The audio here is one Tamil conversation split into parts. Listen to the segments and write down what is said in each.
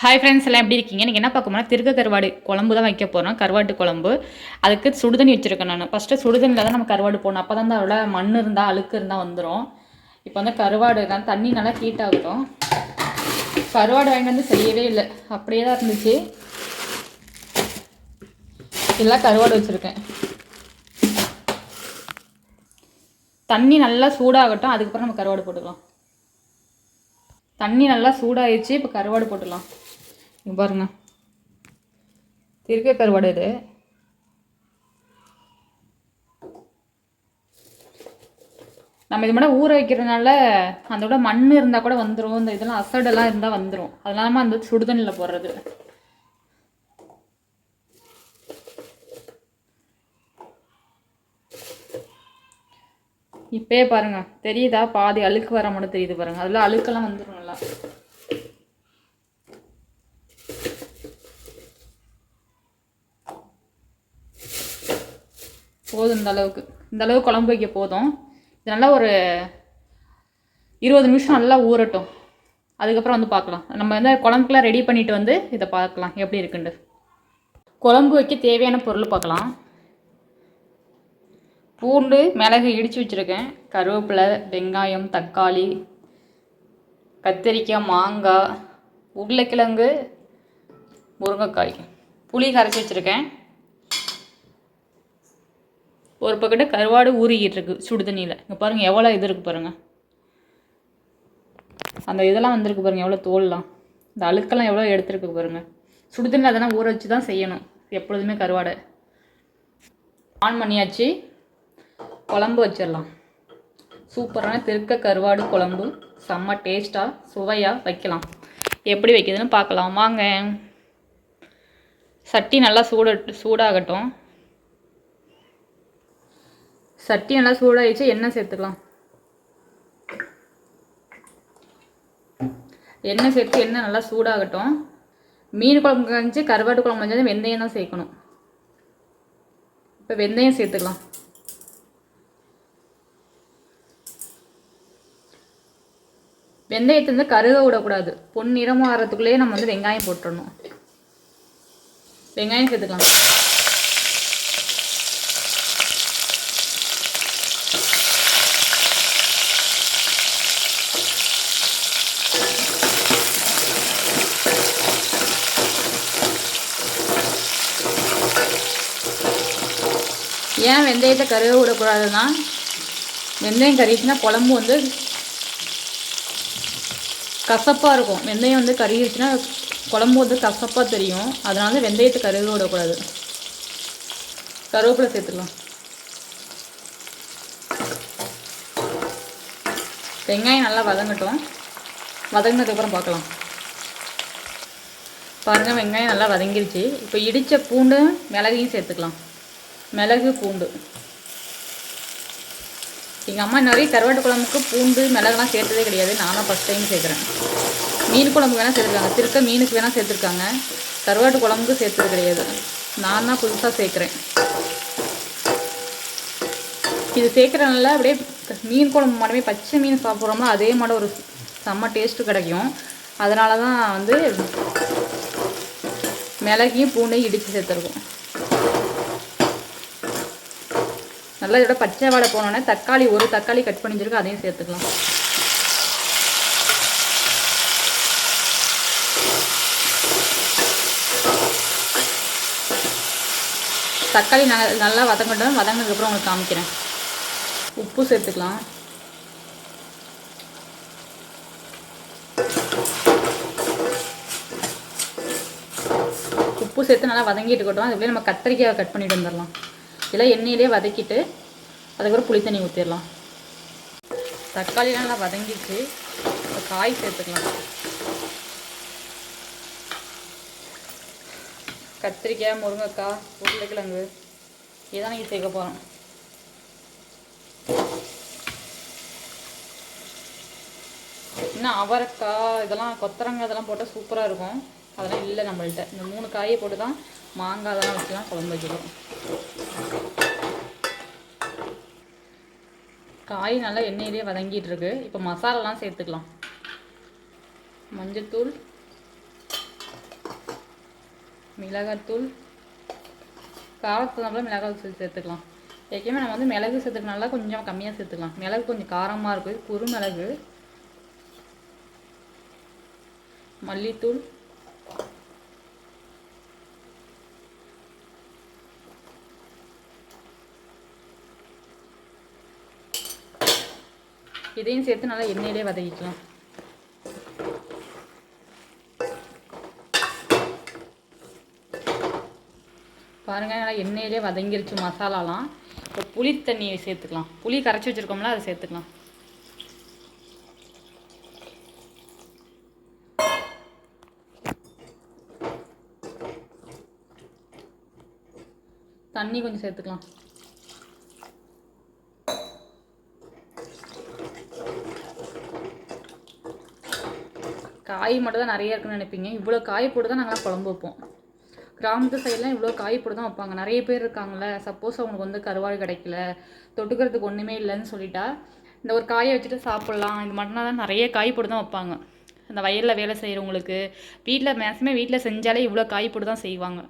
ஹாய் ஃப்ரெண்ட்ஸ் எல்லாம் எப்படி இருக்கீங்க? நீங்கள் என்ன பார்க்க போனால் திருக்க கருவாடு குழம்பு தான் வைக்க போகிறோம் கருவாட்டு குழம்பு. அதுக்கு சுடுதண்ணி வச்சுருக்கேன் நான். ஃபஸ்ட்டு சுடுதண்ணியில் தான் நம்ம கருவாடு போடணும். அப்போ தான் அதோட மண் இருந்தால் அழுக்கு இருந்தால் வந்துடும் இப்போ வந்து கருவாடு தான். தண்ணி நல்லா ஹீட் ஆகட்டும். கருவாடு வாங்கிட்டு வந்து செய்யவே இல்லை. அப்படியே தான் இருந்துச்சு. எல்லாம் கருவாடு வச்சுருக்கேன். தண்ணி நல்லா சூடாகட்டும். அதுக்கப்புறம் நம்ம கருவாடு போட்டுக்கலாம். தண்ணி நல்லா சூடாயிடுச்சு இப்போ கருவாடு போட்டுடலாம் பாருங்க. திருக்க கருவாடு இது. நம்ம இது மட்டும் ஊற வைக்கிறதுனால அதோட மண் இருந்தால் கூட வந்துடும் இந்த இதெல்லாம் அசடெல்லாம் இருந்தால் வந்துடும் அதனால அந்த சுடுதண்ணியில் போடுறது. இப்பயே பாருங்க. தெரியுதா? பாதி அழுக்கு வர மட்டும் தெரியுது பாருங்க. அதில் அழுக்கெல்லாம் வந்துடும் நல்லா. போதும் இந்த அளவுக்கு. இந்த அளவுக்கு குழம்பு வைக்க போதும். இது நல்லா ஒரு இருபது நிமிஷம் நல்லா ஊறட்டும். அதுக்கப்புறம் வந்து பார்க்கலாம். நம்ம வந்து குழம்புக்கெலாம் ரெடி பண்ணிட்டு வந்து இதை பார்க்கலாம். எப்படி இருக்குண்டு குழம்பு வைக்க தேவையான பொருள் பார்க்கலாம். பூண்டு மிளகு இடித்து வச்சுருக்கேன். கருவேப்பிலை வெங்காயம் தக்காளி கத்திரிக்காய் மாங்காய் உருளைக்கிழங்கு முருங்கைக்காய். புளி கரைச்சி வச்சுருக்கேன். ஒரு பக்கெட்டு கருவாடு ஊறிக்கிட்டு இருக்கு சுடு தண்ணியில். இங்கே பாருங்கள் எவ்வளோ இது இருக்குது பாருங்கள் அந்த இதெல்லாம் வந்திருக்கு பாருங்கள் எவ்வளோ தோல்லாம். இந்த அழுக்கெல்லாம் எவ்வளோ எடுத்துருக்கு பாருங்கள் சுடு தண்ணியில் அதெல்லாம் ஊற வச்சு தான் செய்யணும் எப்பொழுதுமே கருவாடை. ஆன் பண்ணியாச்சு. குழம்பு வச்சிடலாம். சூப்பரான திருக்க கருவாடு குழம்பு செம்ம டேஸ்ட்டாக சுவையாக வைக்கலாம். எப்படி வைக்கிறதுன்னு பார்க்கலாம். வாங்க. சட்டி நல்லா சூட சூடாகட்டும். சட்டி நல்லா சூடாகிடுச்சு எண்ணெய் சேர்த்துக்கலாம். எண்ணெய் சேர்த்து எண்ணெய் நல்லா சூடாகட்டும். மீன் குழம்பு கஞ்சி கருவாட்டு குழம்பு கஞ்சி வெந்தயம் தான் சேர்க்கணும். இப்போ வெந்தயம் சேர்த்துக்கலாம். வெந்தயத்தை வந்து கருக விடக்கூடாது. பொன் நிறம் ஆகிறதுக்குள்ளேயே நம்ம வந்து வெங்காயம் போட்டுடணும் வெங்காயம் சேர்த்துக்கலாம். ஏன் வெந்தயத்தை கருக விடக்கூடாதுன்னா வெந்தயம் கறிச்சுன்னா குழம்பு வந்து கசப்பாக இருக்கும். வெந்தயம் வந்து கருகிடுச்சுன்னா குழம்பு வந்து கசப்பாக தெரியும். அதனால வெந்தயத்தை கருக விடக்கூடாது. கருவேப்பிலை சேர்த்துக்கலாம். வெங்காயம் நல்லா வதங்கட்டும். வதங்கினதுக்கப்புறம் பார்க்கலாம். பாருங்கள் வெங்காயம் நல்லா வதங்கிருச்சு. இப்போ இடித்த பூண்டும் மிளகையும் சேர்த்துக்கலாம். மிளகு பூண்டு. எங்கள் அம்மா நிறைய கருவாட்டு குழம்புக்கு பூண்டு மிளகுலாம் சேர்த்ததே கிடையாது. நானும் ஃபஸ்ட் டைம் சேர்க்குறேன். மீன் குழம்பு வேணால் சேர்த்துருக்காங்க. திருக்க மீனுக்கு வேணால் சேர்த்துருக்காங்க. கருவாட்டு குழம்புக்கு சேர்த்தது கிடையாது. நான் தான் புதுசாக சேர்க்குறேன். இது சேர்க்குறதுனால அப்படியே மீன் குழம்பு மட்டுமே பச்சை மீன் சாப்பிட்றோம்னா அதே மாதிரி ஒரு செம்ம டேஸ்ட்டு கிடைக்கும். அதனால தான் வந்து மிளகையும் பூண்டையும் இடித்து சேர்த்துருக்கோம். நல்லா இதோட பச்சை வாடை போனோன்னே தக்காளி ஒரு தக்காளி கட் பண்ணி வச்சிருக்கு அதையும் சேர்த்துக்கலாம். தக்காளி நல்லா நல்லா வதங்கட்டும். வதங்கினதுக்கப்புறம் உங்களுக்கு காமிக்கிறேன். உப்பு சேர்த்துக்கலாம். உப்பு சேர்த்து நல்லா வதங்கிட்டு இருக்கட்டும். அதுக்குள்ளே நம்ம கத்திரிக்காய் கட் பண்ணிட்டு வந்துடலாம். இதெல்லாம் எண்ணெயிலே வதக்கிட்டு அதுக்கப்புறம் புளி தண்ணி ஊற்றிடலாம் தக்காளிலாம் நல்லா வதங்கிடுச்சு. இப்போ காய் சேர்த்துக்கலாம். கத்திரிக்காய் முருங்கைக்காய் உருளைக்கிழங்கு இதான் நீங்கள் சேர்க்க போகிறோம் இன்னும் அவரைக்காய் இதெல்லாம் கொத்தரங்காய் இதெல்லாம் போட்டால் சூப்பராக இருக்கும். அதெல்லாம் இல்லை நம்மள்கிட்ட இந்த மூணு காயை போட்டு தான் மாங்காய் அதெல்லாம் வச்சுலாம் குழம்பு வைக்கிறோம் காய் நல்லா எண்ணெயிலே வதங்கிட்டு இருக்கு இப்போ மசாலாலாம் சேர்த்துக்கலாம். மஞ்சத்தூள் மிளகாத்தூள் காரத்துக்கு நம்மள மிளகாய் தூள் சேர்த்துக்கலாம். எப்பயுமே நம்ம வந்து மிளகு சேர்த்துக்கனால கொஞ்சம் கம்மியாக சேர்த்துக்கலாம். மிளகு கொஞ்சம் காரமாக இருக்குது குறுமிளகு மல்லித்தூள் இதையும் சேர்த்து நல்லா எண்ணெயிலே வதக்கிக்கலாம். பாருங்க நல்லா எண்ணெயிலே வதங்கிருச்சு மசாலாலாம். இப்போ புளி தண்ணியை சேர்த்துக்கலாம். புளி கரைச்சி வச்சுருக்கோம்ல அதை சேர்த்துக்கலாம். தண்ணி கொஞ்சம் சேர்த்துக்கலாம். காய் மட்டும் தான் நிறைய இருக்குன்னு நினைப்பீங்க. இவ்வளோ காய் போட்டு தான் நாங்களாம் குழம்பு வைப்போம். கிராமத்து சைட்லாம் இவ்வளோ காய் போட்டு தான் வைப்பாங்க. நிறைய பேர் இருக்காங்கல்ல. சப்போஸ் அவங்களுக்கு வந்து கருவாடு கிடைக்கல. தொட்டுக்கிறதுக்கு ஒன்றுமே இல்லைன்னு சொல்லிட்டா இந்த ஒரு காயை வச்சுட்டு சாப்பிட்லாம். இது மட்டும் தான் நிறைய காய் போட்டு தான் வைப்பாங்க. அந்த வயலில் வேலை செய்கிறவங்களுக்கு வீட்டில் மேக்ஸிமம் வீட்டில் செஞ்சாலே இவ்வளோ காய் போட்டு தான் செய்வாங்க.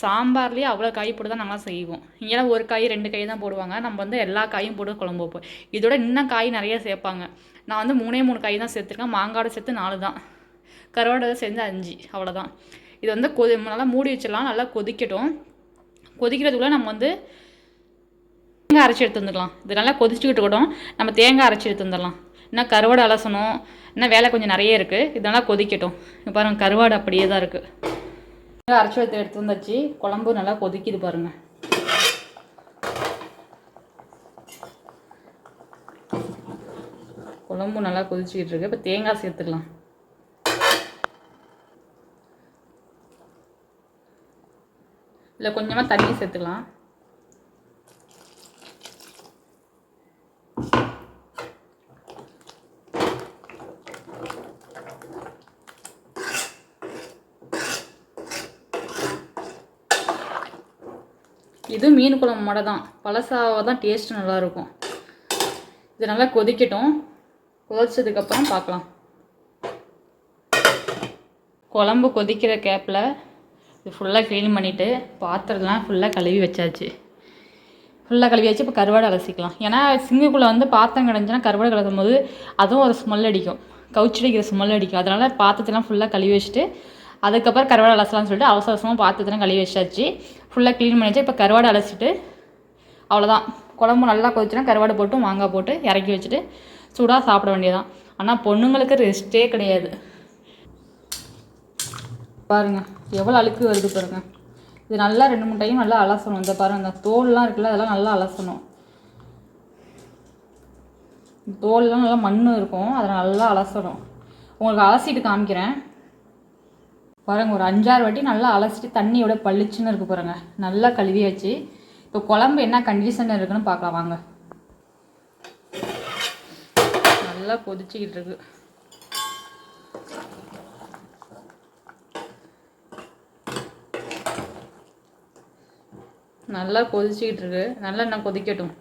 சாம்பார்லேயே அவ்வளோ காய் போட்டு தான் நாங்களாம் செய்வோம். இங்கெல்லாம் ஒரு காய் ரெண்டு காய் தான் போடுவாங்க. நம்ம வந்து எல்லா காயும் போட்டு குழம்பு வைப்போம். இதோட இன்னும் காய் நிறைய சேர்ப்பாங்க. நான் வந்து மூணே மூணு காய் தான் சேர்த்துருக்கேன். மாங்காடு சேர்த்து நாலு தான். கருவாடு சேர்ந்து அஞ்சு அவ்வளோதான் இது வந்து கொதி நல்லா மூடி வச்சிடலாம் நல்லா கொதிக்கட்டும். கொதிக்கிறதுக்குள்ளே நம்ம வந்து தேங்காய் அரைச்சி எடுத்து வந்துடலாம். இது நல்லா கொதிச்சுக்கிட்டு கூட நம்ம தேங்காய் அரைச்சி எடுத்து வந்துடலாம். இன்னும் கருவாடு அலசணும். இன்னும் வேலை கொஞ்சம் நிறைய இருக்குது இதெல்லாம் கொதிக்கட்டும். இப்போ பாருங்கள் கருவாடு அப்படியே தான் இருக்குது தேங்காய் அரைச்சி எடுத்து எடுத்து வந்தாச்சு குழம்பு நல்லா கொதிக்குது பாருங்க. குழம்பு நல்லா கொதிச்சுக்கிட்டு இருக்கு. இப்போ தேங்காய் சேர்த்துக்கலாம் இல்லை கொஞ்சமாக தண்ணி சேர்த்துக்கலாம். இது மீன் குழம்பு மட்டும் தான். பழசாவை தான் டேஸ்ட் நல்லாயிருக்கும் இது நல்லா கொதிக்கட்டும். கொதிச்சதுக்கப்புறம் பார்க்கலாம் குழம்பு கொதிக்கிற கேப்பில் இது ஃபுல்லாக க்ளீன் பண்ணிவிட்டு பாத்திரம்லாம் ஃபுல்லாக கழுவி வச்சாச்சு. ஃபுல்லாக கழுவி வச்சு இப்போ கருவாடு அலசிக்கலாம். ஏன்னா சிங்குக்குள்ளே வந்து பாத்திரம் கிடந்துச்சுன்னா கருவாடு கலக்கும் போது அதுவும் ஒரு ஸ்மெல் அடிக்கும். கவுச்சடிக்கிற ஸ்மெல் அடிக்கும். அதனால் பாத்திரத்தெல்லாம் ஃபுல்லாக கழுவி வச்சுட்டு அதுக்கப்புறம் கருவாடு அலசலாம்னு சொல்லிட்டு அவசர அவசரமாக பாத்திரத்தெல்லாம் கழுவி வச்சாச்சு. ஃபுல்லாக க்ளீன் பண்ணி வச்சு இப்போ கருவாடு அலசிட்டு அவ்வளோதான் குழம்பு நல்லா கொதிச்சுன்னா கருவாடை போட்டு மாங்காய் போட்டு இறக்கி வச்சுட்டு சூடாக சாப்பிட வேண்டியதான் ஆனால் பொண்ணுங்களுக்கு ரெஸ்ட்டே கிடையாது. பாருங்கள் எவ்வளோ அழுக்கு வருது பாருங்க. இது நல்லா ரெண்டு மூணு டைம் நல்லா அலசணும். இந்த பாருங்க இந்த தோல்லாம் இருக்குல்ல அதெல்லாம் நல்லா அலசணும். தோல்லாம் நல்லா மண் இருக்கும். அதை நல்லா அலசணும். உங்களுக்கு அலசிட்டு காமிக்கிறேன். பாருங்க ஒரு அஞ்சாறு வாட்டி நல்லா அலசிட்டு தண்ணியோட பளிச்சுன்னு இருக்கு பாருங்க. நல்லா கழுவியாச்சு. இப்போ குழம்பு என்ன கண்டிஷனில் இருக்குன்னு பார்க்கலாம். வாங்க. நல்லா கொதிச்சுக்கிட்டு இருக்கு. நல்லா கொதிச்சுக்கிட்டு இருக்கு நல்லா கொதிக்கட்டும்.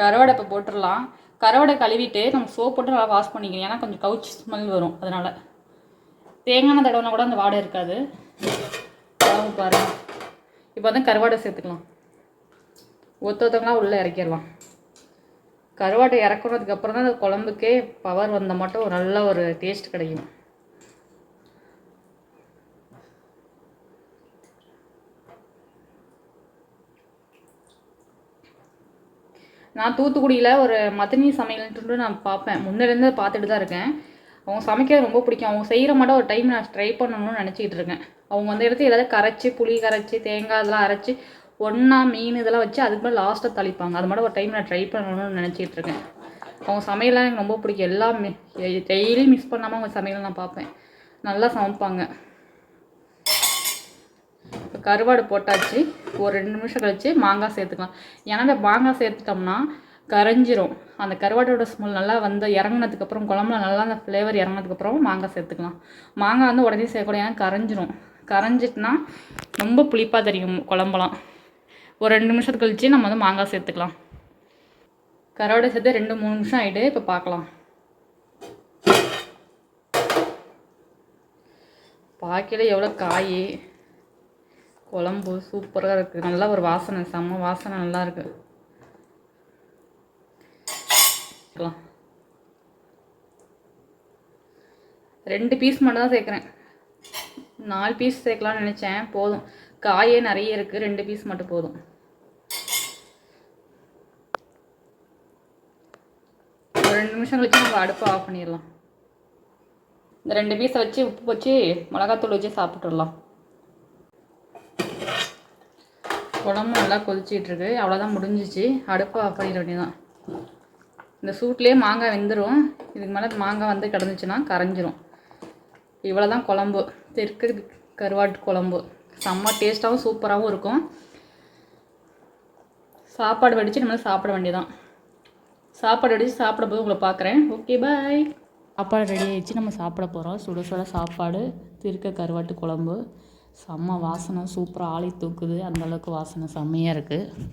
கருவாடை இப்போ போட்டுடலாம். கருவாடை கழுவிட்டு நம்ம சோப் போட்டு நல்லா வாஷ் பண்ணிக்கணும். ஏன்னா கொஞ்சம் கவுச்சி ஸ்மெல் வரும் அதனால். தேங்காய் தடவைனா கூட அந்த வாடை இருக்காது. குழம்பு பாருங்க. இப்போ வந்து கருவாடை சேர்த்துக்கலாம். ஒத்த ஒத்தவங்களாம் உள்ளே இறக்கிடலாம். கருவாட்டை இறக்குனதுக்கு அப்புறம் தான் அந்த குழம்புக்கே பவர் வந்தால் மட்டும் ஒரு நல்ல ஒரு டேஸ்ட் கிடைக்கும். நான் தூத்துக்குடியில் ஒரு மதனி சமையல்ன்ட்டு நான் பார்ப்பேன். முன்னிலேருந்து பார்த்துட்டு தான் இருக்கேன். அவங்க சமைக்கிறது ரொம்ப பிடிக்கும். அவங்க செய்கிற மட்டும் ஒரு டைம் நான் ட்ரை பண்ணணும்னு நினச்சிக்கிட்டு இருக்கேன். அவங்க வந்து எடுத்து எல்லாத்தையும் கரைச்சி புளி கரைச்சி தேங்காய் இதெல்லாம் அரைச்சி ஒன்றா மீன் இதெல்லாம் வச்சு அதுக்கு மேலே லாஸ்ட்டாக தளிப்பாங்க. அது மட்டும் ஒரு டைம் நான் ட்ரை பண்ணணும்னு நினச்சிக்கிட்டு இருக்கேன். அவங்க சமையல்லாம் எனக்கு ரொம்ப பிடிக்கும். எல்லாம் டெய்லியும் மிஸ் பண்ணாமல் அவங்க சமையல் நான் பார்ப்பேன். நல்லா சமைப்பாங்க. கருவாடு போட்டாச்சு. ஒரு ரெண்டு நிமிஷம் கழித்து மாங்காய் சேர்த்துக்கலாம். ஏன்னா இந்த மாங்காய் சேர்த்துட்டோம்னா கரைஞ்சிரும். அந்த கருவாட்டோட ஸ்மெல் நல்லா வந்து இறங்குனதுக்கப்புறம் குழம்புல நல்லா அந்த ஃப்ளேவர் இறங்கினதுக்கப்புறம் மாங்காய் சேர்த்துக்கலாம். மாங்காய் வந்து உடனே சேர்க்கக்கூடாது ஏன்னா கரைஞ்சிரும். கரைஞ்சிட்டுனா ரொம்ப புளிப்பாக தெரியும் குழம்புலாம். ஒரு ரெண்டு நிமிஷம் கழித்து நம்ம வந்து மாங்காய் சேர்த்துக்கலாம். கருவாடை சேர்த்து ரெண்டு மூணு நிமிஷம் ஆகிட்டு இப்போ பார்க்கலாம். பாக்கையில் எவ்வளோ காய். குழம்பு சூப்பராக இருக்குது நல்லா ஒரு வாசனை செம்ம வாசனை நல்லா இருக்கு. ரெண்டு பீஸ் மட்டும் தான் சேர்க்குறேன். நாலு பீஸ் சேர்க்கலாம்னு நினச்சேன். போதும். காயே நிறைய இருக்குது ரெண்டு பீஸ் மட்டும் போதும். ஒரு ரெண்டு நிமிஷம் கழிச்சு நம்ம அடுப்பை ஆஃப் பண்ணிடலாம். இந்த ரெண்டு பீஸை வச்சு உப்பு வச்சு மிளகாத்தூள் வச்சு சாப்பிட்டுடலாம். குழம்பு நல்லா கொதிச்சிட்டு அவ்வளோதான் முடிஞ்சிச்சு. அடுப்பை ஆஃப் பண்ணிட வேண்டியதான் இந்த சூட்லேயே மாங்காய் வெந்துடும் இதுக்கு மேலே மாங்காய் வந்து கிடந்துச்சுன்னா கரைஞ்சிரும். இவ்வளோ தான் குழம்பு. தெற்கு கருவாட்டு குழம்பு. செம்ம டேஸ்ட்டாகவும் சூப்பராகவும் இருக்கும். சாப்பாடு வடித்து நம்மளால் சாப்பிட வேண்டியதான் சாப்பாடு வடித்து சாப்பிட போது உங்களை பார்க்குறேன் ஓகே பாய் சாப்பாடு ரெடி ஆகிடுச்சு நம்ம சாப்பிட போகிறோம் சுட சுட சாப்பாடு. திருக்க கருவாட்டு குழம்பு. செம்ம வாசனை சூப்பராக ஆளி தூக்குது. அந்தளவுக்கு வாசனை செம்மையாக இருக்குது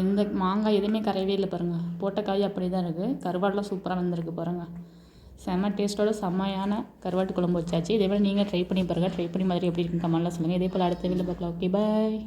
எந்த மாங்காய் எதுவுமே கரையவே இல்லை பாருங்கள் போட்ட காய் அப்படி தான் இருக்குது கருவாடெலாம் சூப்பராக வந்திருக்கு பாருங்கள் செம்ம டேஸ்ட்டோட செம்மையான கருவாட்டு குழம்பு வச்சாச்சு. இதே போல் நீங்கள் ட்ரை பண்ணி பாருங்கள் ட்ரை பண்ணி மாதிரி எப்படி இருக்குன்னு கமெண்ட்லாம் சொல்லுங்கள் இதே போல் அடுத்த வீடியோ பார்க்கலாம். Okay bye